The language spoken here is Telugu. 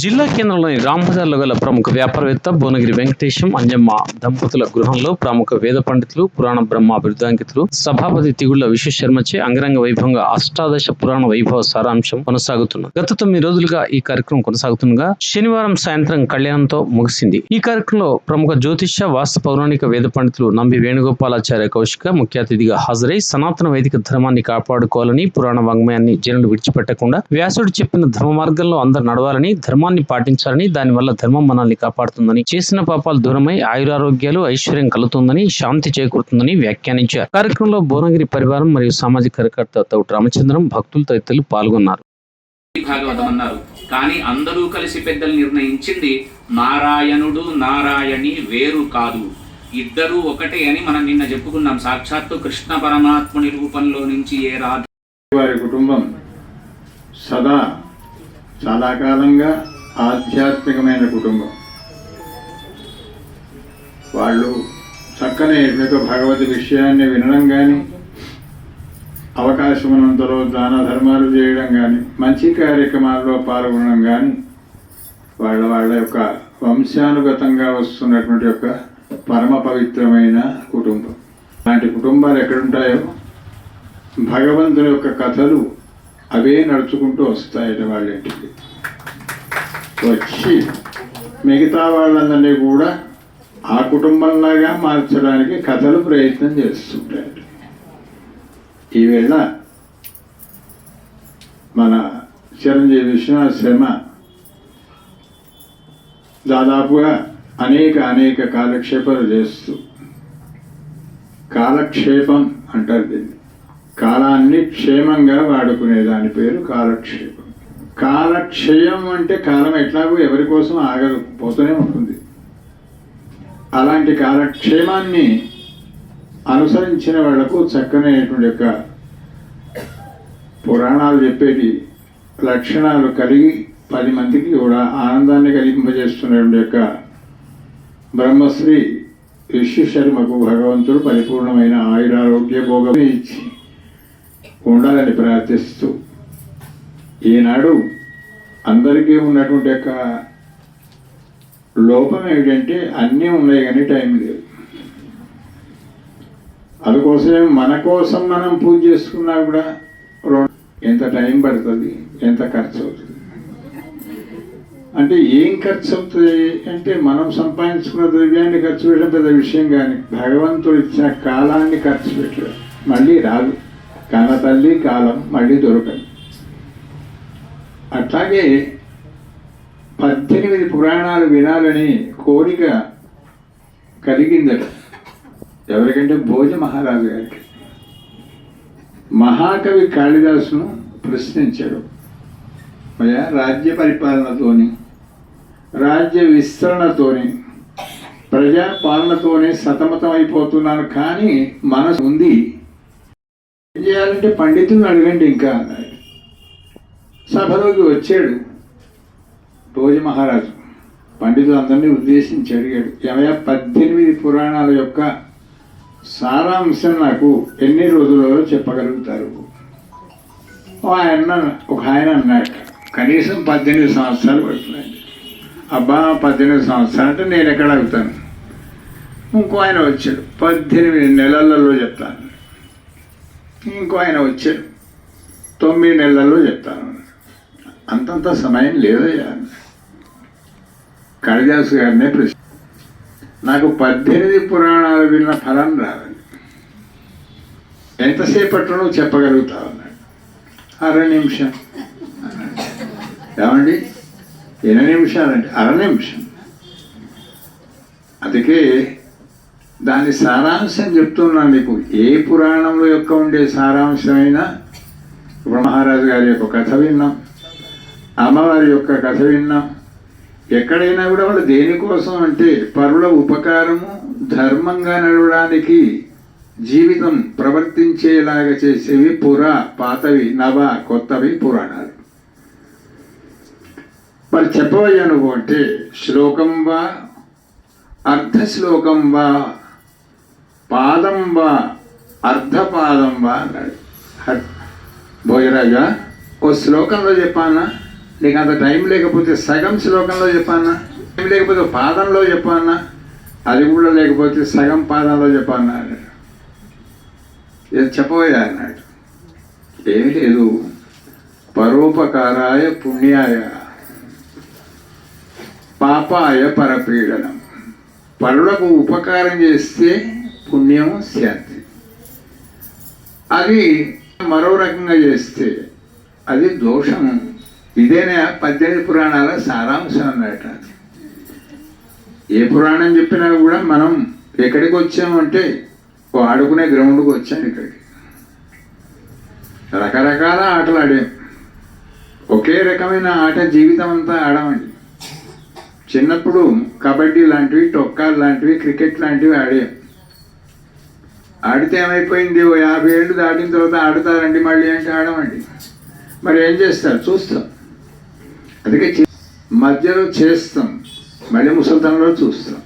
జిల్లా కేంద్రంలోని రాంబజార్లో గల ప్రముఖ వ్యాపారవేత్త భువనగిరి వెంకటేశం అంజమ్మ దంపతుల గృహంలో ప్రముఖ వేద పండితులు పురాణ బ్రహ్మ బిరుదాంకితులు సభాపతి తిగుళ్ళ విశ్వశర్మచే అంగరంగ వైభవంగా అష్టాదశ పురాణ వైభవ సారాంశం కొనసాగుతున్నది. గత తొమ్మిది రోజులుగా ఈ కార్యక్రమం కొనసాగుతుండగా శనివారం సాయంత్రం కళ్యాణంతో ముగిసింది. ఈ కార్యక్రమంలో ప్రముఖ జ్యోతిష్య వాస్తు పౌరాణిక వేద పండితులు నంబి వేణుగోపాలాచార్య కౌశిక ముఖ్య అతిథిగా హాజరై సనాతన వైదిక ధర్మాన్ని కాపాడుకోవాలని పురాణ వాంగ్మయాన్ని జనులు విడిచిపెట్టకుండా వ్యాసుడు చెప్పిన ధర్మ మార్గంలో అందరు నడవాలని ధర్మ ధర్మాన్ని పాటించాలని దానివల్ల ధర్మం మనల్ని కాపాడుతుందని చేసిన పాపాలు దూరమై ఆయురారోగ్యాలు ఐశ్వర్యం కలుగుతుందని శాంతి చేకూరుతుందని వ్యాఖ్యానించారు. కార్యక్రమంలో భువనగిరి పరివారం మరియు సామాజిక కార్యకర్త తౌటి రామచంద్రం భక్తులు తదితరులు పాల్గొన్నారు. భాగవతం అన్నారు కానీ అందరూ కలిసి పెద్దలు నిర్ణయించింది నారాయణుడు నారాయణి వేరు కాదు. ఇద్దరూ ఒకటే అని మనం నిన్న చెప్పుకున్నాం. సాక్షాత్తు కృష్ణ పరమాత్ముని రూపంలో నుంచి ఏ రాధ వారి కుటుంబం సదా చాలా కాలంగా ఆధ్యాత్మికమైన కుటుంబం. వాళ్ళు చక్కని ఎట్లయితే భగవతి విషయాన్ని వినడం కానీ అవకాశం ఉన్నంతలో దాన ధర్మాలు చేయడం కానీ మంచి కార్యక్రమాల్లో పాల్గొనడం కానీ వాళ్ళ వాళ్ళ యొక్క వంశానుగతంగా వస్తున్నటువంటి యొక్క పరమ పవిత్రమైన కుటుంబం. అలాంటి కుటుంబాలు ఎక్కడుంటాయో భగవంతుని యొక్క కథలు అవే నడుచుకుంటూ వస్తాయట వాళ్ళ ఇంటికి. వచ్చి మిగతా వాళ్ళందరినీ కూడా ఆ కుటుంబంలాగా మార్చడానికి కథలు ప్రయత్నం చేస్తుంటారు. ఈవేళ మన చిరంజీవి విశ్వనాథ్ శర్మ దాదాపుగా అనేక అనేక కాలక్షేపాలు చేస్తూ కాలక్షేపం అంటారు దీన్ని. కాలాన్ని క్షేమంగా వాడుకునే దాని పేరు కాలక్షేపం. కాలక్షయం అంటే కాలం ఎట్లాగో ఎవరి కోసం ఆగదు. పోతూనే ఉంటుంది. అలాంటి కాలక్షేమాన్ని అనుసరించిన వాళ్ళకు చక్కనైనటువంటి యొక్క పురాణాలు చెప్పేటి లక్షణాలు కలిగి పది మందికి కూడా ఆనందాన్ని కలిగింపజేస్తున్నటువంటి యొక్క బ్రహ్మశ్రీ విశ్వశర్మకు భగవంతుడు పరిపూర్ణమైన ఆయురారోగ్య భోగం ఇచ్చి ఉండాలని ప్రార్థిస్తూ ఈనాడు అందరికీ ఉన్నటువంటి యొక్క లోపం ఏమిటంటే అన్నీ ఉన్నాయి కానీ టైం లేదు. అందుకోసమే మన కోసం మనం పూజ చేసుకున్నా కూడా ఎంత టైం పడుతుంది ఎంత ఖర్చు అవుతుంది అంటే ఏం ఖర్చు అవుతుంది అంటే మనం సంపాదించుకున్న ద్రవ్యాన్ని ఖర్చు పెట్టడం పెద్ద విషయం కానీ భగవంతుడు ఇచ్చిన కాలాన్ని ఖర్చు పెట్టడం. మళ్ళీ రాదు. కన్న తల్లి కాలం మళ్ళీ దొరకదు. అట్లాగే పద్దెనిమిది పురాణాలు వినాలని కోరిక కలిగిందట. ఎవరికంటే భోజ మహారాజు గారికి. మహాకవి కాళిదాసును ప్రశ్నించాడు. అయ్యా రాజ్య పరిపాలనతోని రాజ్య విస్తరణతోని ప్రజా పాలనతోనే సతమతం అయిపోతున్నాను కానీ మనసు ఉంది. ఏం చేయాలంటే పండితులను అడగండి ఇంకా అన్నారు. సభలోకి వచ్చాడు భోజ మహారాజు పండితులందరినీ ఉద్దేశించి అడిగాడు ఏమయ్యా పద్దెనిమిది పురాణాల యొక్క సారాంశం నాకు ఎన్ని రోజులలో చెప్పగలుగుతారు? ఆయన ఒక ఆయన అన్నాడు కనీసం పద్దెనిమిది సంవత్సరాలు పడుతున్నాయి అబ్బా పద్దెనిమిది సంవత్సరాలు అంటే నేను ఎక్కడ అడుగుతాను ఇంకో ఆయన వచ్చాడు పద్దెనిమిది నెలలలో చెప్తాను. ఇంకో ఆయన వచ్చాడు తొమ్మిది నెలల్లో చెప్తాను. అంతంత సమయం లేదయ్యా. కళిదాసు కాళిదాసు గారినే ప్రశ్న నాకు పద్దెనిమిది పురాణాలు విన్న ఫలం రావాలి ఎంతసేపట్లో నువ్వు చెప్పగలుగుతావు అన్నాడు. అర నిమిషం. ఏమండి? ఎన్ని నిమిషాలంటే అర నిమిషం. అందుకే దాని సారాంశం చెప్తున్నాను మీకు. ఏ పురాణంలో యొక్క ఉండే సారాంశమైనా ఇప్పుడు మహారాజు గారి యొక్క కథ విన్నాం. అమ్మవారి యొక్క కథ విన్నాం. ఎక్కడైనా కూడా వాళ్ళు దేనికోసం అంటే పరుల ఉపకారము ధర్మంగా నడవడానికి జీవితం ప్రవర్తించేలాగా చేసేవి పుర పాతవి నవ కొత్తవి పురాణాలు. మరి చెప్పబోయే నువ్వు అంటే శ్లోకం వా అర్ధ శ్లోకం వా పాదం వా అర్ధపాదం వా అన్నాడు. భోజరాజా ఓ శ్లోకంలో చెప్పానా? నీకు అంత టైం లేకపోతే సగం శ్లోకంలో చెప్పానా టైం లేకపోతే పాదంలో చెప్పానా అది కూడా లేకపోతే సగం పాదంలో చెప్పానా అన్నాడు చెప్పబోయా అన్నాడు ఏమి లేదు. పరోపకారాయ పుణ్యాయ. పాపాయ పరపీడనం. పరులకు ఉపకారం చేస్తే పుణ్యం శాంతి. అది మరో రకంగా చేస్తే అది దోషము ఇదేనే పద్దెనిమిది పురాణాల సారాంశం అన్నట ఏ పురాణం చెప్పినా కూడా మనం ఎక్కడికి వచ్చామంటే ఆడుకునే గ్రౌండ్కి వచ్చాం ఇక్కడికి. రకరకాల ఆటలు ఆడాం. ఒకే రకమైన ఆట జీవితం అంతా ఆడమండి. చిన్నప్పుడు కబడ్డీ లాంటివి టొక్కాలు లాంటివి క్రికెట్ లాంటివి ఆడాం. ఆడితే ఏమైపోయింది? ఓ యాభై ఏళ్ళు దాటిన తర్వాత ఆడతారండి మళ్ళీ అంటే ఆడమండి. మరి ఏం చేస్తారు? చూస్తాం. అందుకే మధ్యలో చేస్తాం. మళ్ళీ ముసలితనంలో చూస్తాం.